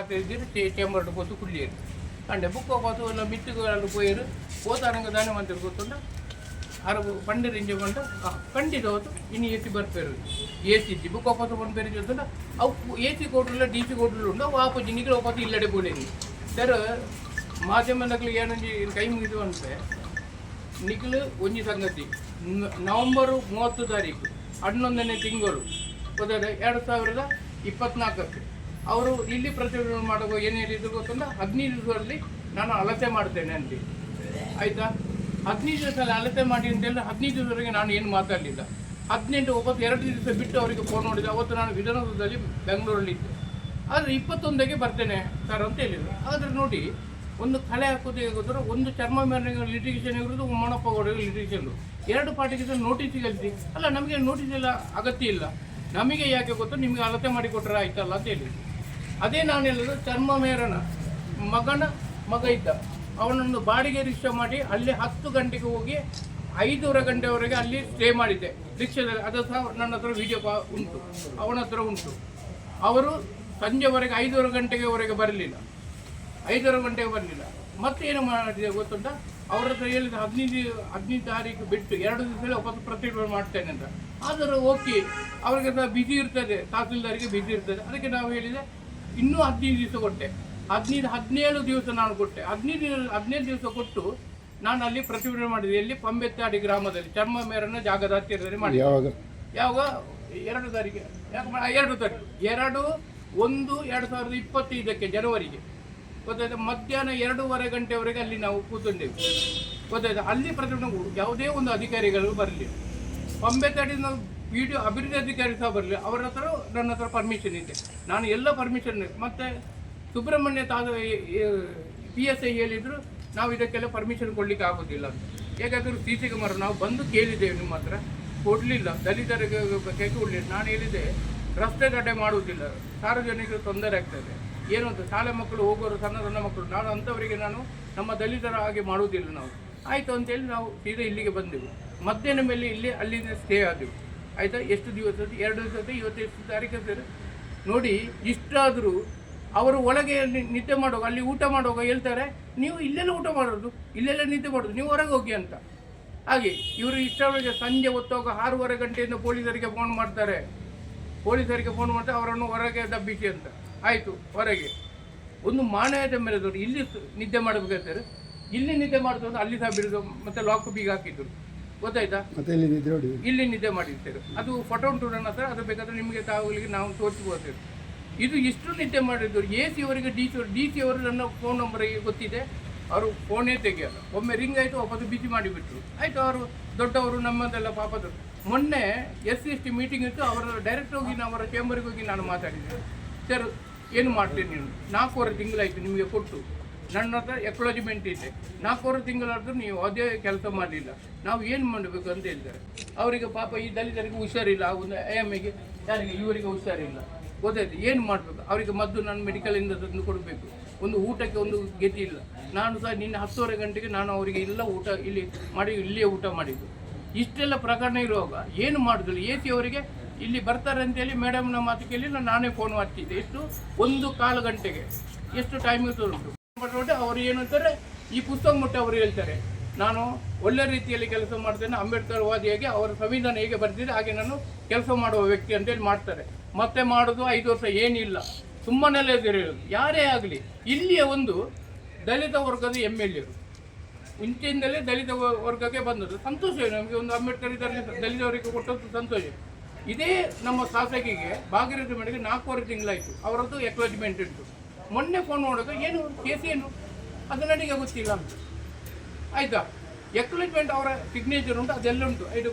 ಇದ್ದೀರಿ ಟೇ ಟೇಂಬರ್ಡ್ ಕೊತ್ತು ಕುಳ್ಳಿಯರು ಅಂಡೆ ಬುಕ್ಕ ಕೊತ್ತು ಇಲ್ಲ ಮಿತ್ತುಗಳಲ್ಲಿ ಪೋಯರು ಕೋತಾರಂಗ ದಾನೆ ಮಂದಿರ ಗೊತ್ತುಂಡ ಅರಬು ಪಂಡಿರ ಇಂಜೆ ಬಂಡ ಖಂಡಿತ ಹೊತ್ತು ಇನ್ನು ಎಸಿ ಬರ್ಪೇರು. ಏಸಿ ಇಜ್ಜಿ ಬುಕ್ಕ ಕೊತ್ತು ಬಂದು ಬೇರೆ ಚೊತ್ತುಂಡ ಅವು ಏಸಿ ಕೊಟ್ರಲ್ಲ ಡಿ ಸಿ ಕೊಟ್ರಲ್ಲ ಉಂಡು ಅವು ಆಪಜ್ಜಿ ನಿಗ್ರ ಕೊತ್ತು ಇಲ್ಲಡೆ ಬೋಲೇನಿ ಸರ್ ಮಾಧ್ಯಮದಲ್ಲಿ ಕೈ ಮುಗಿದು ಅಂದರೆ, ನಿಖಲು ಒಂಜಿ ಸಂಗತಿ. ನವೆಂಬರ್ ಮೂವತ್ತು ತಾರೀಕು, ಹನ್ನೊಂದನೇ ತಿಂಗಳು ಹೋದರೆ ಸಾವಿರದ ಅವರು ಇಲ್ಲಿ ಪ್ರತಿಭಟನೆ ಮಾಡುವ ಏನು ಹೇಳಿದ್ರು ಗೊತ್ತಲ್ಲ? ಹದಿನೈದು ನಾನು ಅಳತೆ ಮಾಡ್ತೇನೆ ಅಂತ ಆಯ್ತಾ? ಹದಿನೈದು ಸಲ ಅಳತೆ ಮಾಡಿ ಅಂತೇಳಿ ಹೇಳಿದ್ರೆ ಹದಿನೈದು ದಿವಸವರೆಗೆ ನಾನು ಏನು ಮಾತಾಡಲಿಲ್ಲ. ಹದಿನೆಂಟು, ಒಂಬತ್ತು, ಎರಡು ದಿವಸ ಬಿಟ್ಟು ಅವರಿಗೆ ಫೋನ್ ಮಾಡಿದೆ ಅವತ್ತು ನಾನು ವಿಧಾನಸೌಧದಲ್ಲಿ ಬೆಂಗಳೂರಲ್ಲಿ ಇದ್ದೆ. ಆದರೆ ಇಪ್ಪತ್ತೊಂದಕ್ಕೆ ಬರ್ತೇನೆ ಸರ್ ಅಂತ ಹೇಳಿದರು. ಆದರೆ ನೋಡಿ, ಒಂದು ಕಲೆ ಹಾಕೋದು ಹೋದ್ರೆ ಒಂದು ಚರ್ಮ ಮೇಲೆ ಲಿಟಿಗೇಷನ್ ಇರೋದು ಮೊಣಪ್ಪ ಲಿಟಿಗೇಷನ್ ಎರಡು ಪಾರ್ಟಿಗೆ ನೋಟಿಸ್ ಕಲಿಸಿ ಅಲ್ಲ, ನಮಗೆ ನೋಟಿಸ್ ಎಲ್ಲ ಅಗತ್ಯ ಇಲ್ಲ. ನಮಗೆ ಯಾಕೆ ಗೊತ್ತು? ನಿಮಗೆ ಅಳತೆ ಮಾಡಿ ಕೊಟ್ಟರೆ ಆಯ್ತಲ್ಲ ಅಂತ ಹೇಳಿ ಅದೇ ನಾನು ಹೇಳೋದು ಚರ್ಮ ಮೇರನ ಮಗನ ಮಗ ಇದ್ದ. ಅವನನ್ನು ಬಾಡಿಗೆ ರಿಕ್ಷಾ ಮಾಡಿ ಅಲ್ಲಿ ಹತ್ತು ಗಂಟೆಗೆ ಹೋಗಿ ಐದೂವರೆ ಗಂಟೆವರೆಗೆ ಅಲ್ಲಿ ಸ್ಟೇ ಮಾಡಿದ್ದೆ. ರಿಕ್ಷಾದಲ್ಲಿ ಅದು ಸಹ ನನ್ನ ಹತ್ರ ವಿಡಿಯೋ ಉಂಟು. ಅವನ ಹತ್ರ ಉಂಟು. ಅವರು ಸಂಜೆವರೆಗೆ ಐದೂವರೆ ಗಂಟೆಗೆವರೆಗೆ ಬರಲಿಲ್ಲ. ಐದೂವರೆ ಗಂಟೆಗೆ ಬರಲಿಲ್ಲ. ಮತ್ತೆ ಏನು ಮಾಡಿದೆ ಗೊತ್ತುಂಟ? ಅವ್ರ ಹತ್ರ ಹೇಳಿದ ಹದಿನೈದು ಹದಿನೈದು ತಾರೀಕು ಬಿಟ್ಟು ಎರಡು ದಿವಸದಲ್ಲಿ ಒಪ್ಪತ್ತು ಪ್ರತಿಭಟನೆ ಮಾಡ್ತೇನೆ ಅಂತ. ಆದರೂ ಓಕೆ ಅವರಿಗೆ ಸಹ ಬಿಸಿ ಇರ್ತದೆ, ತಹಸೀಲ್ದಾರಿಗೆ ಬಿಸಿ ಇರ್ತದೆ. ಅದಕ್ಕೆ ನಾವು ಹೇಳಿದೆ ಇನ್ನೂ ಹದಿನೈದು ದಿವಸ ಕೊಟ್ಟೆ. ಹದಿನೈದು ಹದಿನೇಳು ದಿವಸ ನಾನು ಕೊಟ್ಟೆ. ಹದಿನೈದು ಹದಿನೈದು ದಿವಸ ಕೊಟ್ಟು ನಾನು ಅಲ್ಲಿ ಪ್ರತಿಭಟನೆ ಮಾಡಿದೆ. ಎಲ್ಲಿ ಪಂಬೆತ್ತಾಡಿ ಗ್ರಾಮದಲ್ಲಿ ಚರ್ಮ ಮೇರನ್ನು ಜಾಗದ ಹತ್ತಿರದಲ್ಲಿ ಮಾಡಿ ಯಾವಾಗ? ಯಾವಾಗ? ಎರಡು ತಾರೀಕು. ಎರಡು ತಾರೀಕು. ಎರಡು ಒಂದು ಎರಡು ಸಾವಿರದ ಇಪ್ಪತ್ತೈದಕ್ಕೆ ಜನವರಿಗೆ. ಗೊತ್ತಾಯ್ತು? ಮಧ್ಯಾಹ್ನ ಎರಡೂವರೆ ಗಂಟೆವರೆಗೆ ಅಲ್ಲಿ ನಾವು ಕೂತ್ಕೊಂಡೆವು. ಗೊತ್ತಾಯ್ತು? ಅಲ್ಲಿ ಪ್ರತಿಭಟನೆ ಯಾವುದೇ ಒಂದು ಅಧಿಕಾರಿಗಳು ಬರಲಿ ಬರಲಿಲ್ಲ ಪಂಬೆತ್ತಾಡಿನ ಡಿ ಅಭಿವೃದ್ಧಿ ಅಧಿಕಾರಿ ಸಹ ಬರಲಿ, ಅವರ ಹತ್ರ ನನ್ನ ಹತ್ರ ಪರ್ಮಿಷನ್ ಇದೆ. ನಾನು ಎಲ್ಲ ಪರ್ಮಿಷನ್ ಮತ್ತು ಸುಬ್ರಹ್ಮಣ್ಯ ತಾದ ಪಿ ಎಸ್ ಐ ಹೇಳಿದ್ರು, ನಾವು ಇದಕ್ಕೆಲ್ಲ ಪರ್ಮಿಷನ್ ಕೊಡಲಿಕ್ಕೆ ಆಗೋದಿಲ್ಲ ಅಂತ. ಹೇಗಾದರೂ ಸಿ ಸಿ ಕುಮಾರ್, ನಾವು ಬಂದು ಕೇಳಿದ್ದೇವೆ ನಿಮ್ಮ ಹತ್ರ. ಕೊಡಲಿಲ್ಲ, ದಲಿತರಿಗೆ ಕೈ ನಾನು ಹೇಳಿದೆ, ರಸ್ತೆ ತಡೆ ಮಾಡುವುದಿಲ್ಲ. ಸಾರ್ವಜನಿಕರು ತೊಂದರೆ ಆಗ್ತದೆ. ಏನು ಅಂತ, ಶಾಲೆ ಮಕ್ಕಳು ಹೋಗೋರು, ಸಣ್ಣ ಸಣ್ಣ ಮಕ್ಕಳು, ನಾನು ಅಂಥವರಿಗೆ ನಾನು ನಮ್ಮ ದಲಿತರ ಹಾಗೆ ಮಾಡುವುದಿಲ್ಲ ನಾವು. ಆಯಿತು ಅಂತೇಳಿ ನಾವು ಸೀದಾ ಇಲ್ಲಿಗೆ ಬಂದೆವು. ಮಧ್ಯಾಹ್ನ ಮೇಲೆ ಇಲ್ಲಿ ಅಲ್ಲಿಂದ ಸ್ಟೇ ಆದೆವು. ಆಯಿತಾ? ಎಷ್ಟು ದಿವಸ? ಎರಡು ದಿವಸ ಇವತ್ತು ಎಷ್ಟು ತಾರೀಕು ಸರ್ ನೋಡಿ, ಇಷ್ಟಾದರೂ ಅವರು ಒಳಗೆ ನಿದ್ದೆ ಮಾಡುವಾಗ, ಅಲ್ಲಿ ಊಟ ಮಾಡುವಾಗ ಹೇಳ್ತಾರೆ, ನೀವು ಇಲ್ಲೆಲ್ಲ ಊಟ ಮಾಡೋದು, ಇಲ್ಲೆಲ್ಲ ನಿದ್ದೆ ಮಾಡೋದು, ನೀವು ಹೊರಗೆ ಹೋಗಿ ಅಂತ. ಹಾಗೆ, ಇವರು ಇಷ್ಟರವರೆಗೆ ಸಂಜೆ ಹೊತ್ತೋಗ ಆರೂವರೆ ಗಂಟೆಯಿಂದ ಪೊಲೀಸರಿಗೆ ಫೋನ್ ಮಾಡ್ತಾರೆ. ಪೊಲೀಸರಿಗೆ ಫೋನ್ ಮಾಡ್ತಾರೆ ಅವರನ್ನು ಹೊರಗೆ ದಬ್ಬಿಸಿ ಅಂತ. ಆಯಿತು, ಹೊರಗೆ. ಒಂದು ಮಾನವೀಯತೆ ಮೇರೆದವರು ಇಲ್ಲಿ ನಿದ್ದೆ ಮಾಡಬೇಕಾಗ್ತಾರೆ ಇಲ್ಲಿ ನಿದ್ದೆ ಮಾಡಿದ್ರು ಅಲ್ಲಿ ಸಹ ಬಿಡೋದು ಮತ್ತೆ ಲಾಕ್ ಬೀಗ ಹಾಕಿದ್ರು. ಗೊತ್ತಾಯ್ತಾ? ಮತ್ತೆ ಇಲ್ಲಿ ನಿದ್ರೆ ಹೊಡಿ ಇಲ್ಲಿ ನಿದ್ದೆ ಮಾಡಿರ್ತೇವೆ ಅದು ಫೋಟೋ ಉಂಟು ನನ್ನ ಹತ್ರ ಅದು ಬೇಕಾದ್ರೆ ನಿಮಗೆ ತಾವುಗಳಿಗೆ ನಾವು ತೋರಿಸ್ಬೋದು ಇದು ಇಷ್ಟು ನಿದ್ದೆ ಮಾಡಿದ್ರು ಎ ಸಿ ಅವರಿಗೆ ಡಿ ಸಿ ಅವರು ಡಿ ಸಿ ಅವರು ನನ್ನ ಫೋನ್ ನಂಬರಿಗೆ ಗೊತ್ತಿದೆ. ಅವರು ಫೋನೇ ತೆಗೆಯಲ್ಲ. ಒಮ್ಮೆ ರಿಂಗ್ ಆಯಿತು ಒಬ್ಬದು ಬಿಸಿ ಮಾಡಿಬಿಟ್ರು. ಆಯಿತು ಅವರು ದೊಡ್ಡವರು ನಮ್ಮದೆಲ್ಲ ಪಾಪದ ಮೊನ್ನೆ S C S T meeting ಇತ್ತು ಅವರ ಡೈರೆಕ್ಟ್ ಹೋಗಿ ನಾನು ಅವರ ಚೇಂಬರಿಗೆ ಹೋಗಿ ನಾನು ಮಾತಾಡಿದ್ದೆ. ಸರ್ ಏನು ಮಾಡ್ತೀನಿ ನೀನು ನಾಲ್ಕೂವರೆ ತಿಂಗಳಾಯಿತು ನಿಮಗೆ ಕೊಟ್ಟು. ನನ್ನ ಹತ್ರ ಎಕ್ಲೋಜ್ಮೆಂಟ್ ಇದೆ. ನಾಲ್ಕೂವರೆ ತಿಂಗಳಾದರೂ ನೀವು ಅದೇ ಕೆಲಸ ಮಾಡಲಿಲ್ಲ. ನಾವು ಏನು ಮಾಡಬೇಕು ಅಂತ ಹೇಳ್ತಾರೆ. ಅವರಿಗೆ ಪಾಪ ಈ ದಲಿತರಿಗೆ ಹುಷಾರಿಲ್ಲ, ಆ ಒಂದು ಎಗೆ ಯಾರಿಗೆ, ಇವರಿಗೆ ಹುಷಾರಿಲ್ಲ. ಗೊತ್ತಾಯ್ತು, ಏನು ಮಾಡಬೇಕು? ಅವರಿಗೆ ಮದ್ದು ನಾನು ಮೆಡಿಕಲಿಂದ ತಂದು ಕೊಡಬೇಕು. ಒಂದು ಊಟಕ್ಕೆ ಒಂದು ಗತಿ ಇಲ್ಲ. ನಾನು ಸಹ ನಿನ್ನೆ ಹತ್ತುವರೆ ಗಂಟೆಗೆ ನಾನು ಅವರಿಗೆ ಇಲ್ಲ ಊಟ, ಇಲ್ಲಿ ಮಾಡಿ, ಇಲ್ಲಿಯೇ ಊಟ ಮಾಡಿದ್ದು. ಇಷ್ಟೆಲ್ಲ ಪ್ರಕರಣ ಇರುವಾಗ ಏನು ಮಾಡೋದಿಲ್ಲ? ಎ ಸಿ ಅವರಿಗೆ ಇಲ್ಲಿ ಬರ್ತಾರೆ ಅಂತೇಳಿ ಮೇಡಮ್ನ ಮಾತು ಕೇಳಿ ನಾನು ನಾನೇ ಫೋನ್ ಮಾಡ್ತಿದ್ದೆ. ಎಷ್ಟು? ಒಂದು ಕಾಲು ಗಂಟೆಗೆ. ಎಷ್ಟು ಟೈಮ್ ಉಂಟು? ಬಟ್ ಅವರು ಏನು ಅಂತಾರೆ, ಈ ಪುಸ್ತಕ ಮುಟ್ಟ ಅವರು ಹೇಳ್ತಾರೆ. ನಾನು ಒಳ್ಳೆ ರೀತಿಯಲ್ಲಿ ಕೆಲಸ ಮಾಡ್ತೇನೆ, ಅಂಬೇಡ್ಕರ್ ವಾದಿಯಾಗಿ ಅವರ ಸಂವಿಧಾನ ಹೇಗೆ ಬರ್ತಿದೆ ಹಾಗೆ ನಾನು ಕೆಲಸ ಮಾಡುವ ವ್ಯಕ್ತಿ ಅಂತೇಳಿ ಮಾಡ್ತಾರೆ. ಮತ್ತೆ ಮಾಡೋದು ಐದು ವರ್ಷ ಏನಿಲ್ಲ. ಸುಮ್ಮನೆಲ್ಲ ತೆರೆಯೋದು ಯಾರೇ ಆಗಲಿ, ಇಲ್ಲಿಯ ಒಂದು ದಲಿತ ವರ್ಗದ ಎಂ ಎಲ್ ಎರು ಮುಂಚೆಯಿಂದಲೇ ದಲಿತ ವರ್ಗಕ್ಕೆ ಬಂದದ್ದು. ಸಂತೋಷ ನಮಗೆ ಒಂದು ಅಂಬೇಡ್ಕರ್ ಇದರಲ್ಲಿ ದಲಿತವರಿಗೆ ಕೊಟ್ಟದ್ದು ಸಂತೋಷ. ಇದೇ ನಮ್ಮ ಶಾಸಕಿಗೆ, ಭಾಗಿರಥಿ ಮನೆಗೆ ನಾಲ್ಕೂವರೆ ತಿಂಗಳಾಯಿತು. ಅವರದ್ದು ಎಕ್ಲೋಜ್ಮೆಂಟ್ ಉಂಟು ಮೊನ್ನೆ ಫೋನ್ ಮಾಡೋದು ಏನು ಕೇಸ್ ಏನು? ಅದು ನನಗೆ ಗೊತ್ತಿಲ್ಲ. ಅಂತ ಆಯ್ತಾ? ಎಕ್ಲಾಜ್ಮೆಂಟ್ ಅವರ ಸಿಗ್ನೇಚರ್ ಉಂಟು, ಅದೆಲ್ಲ ಉಂಟು. ಐದು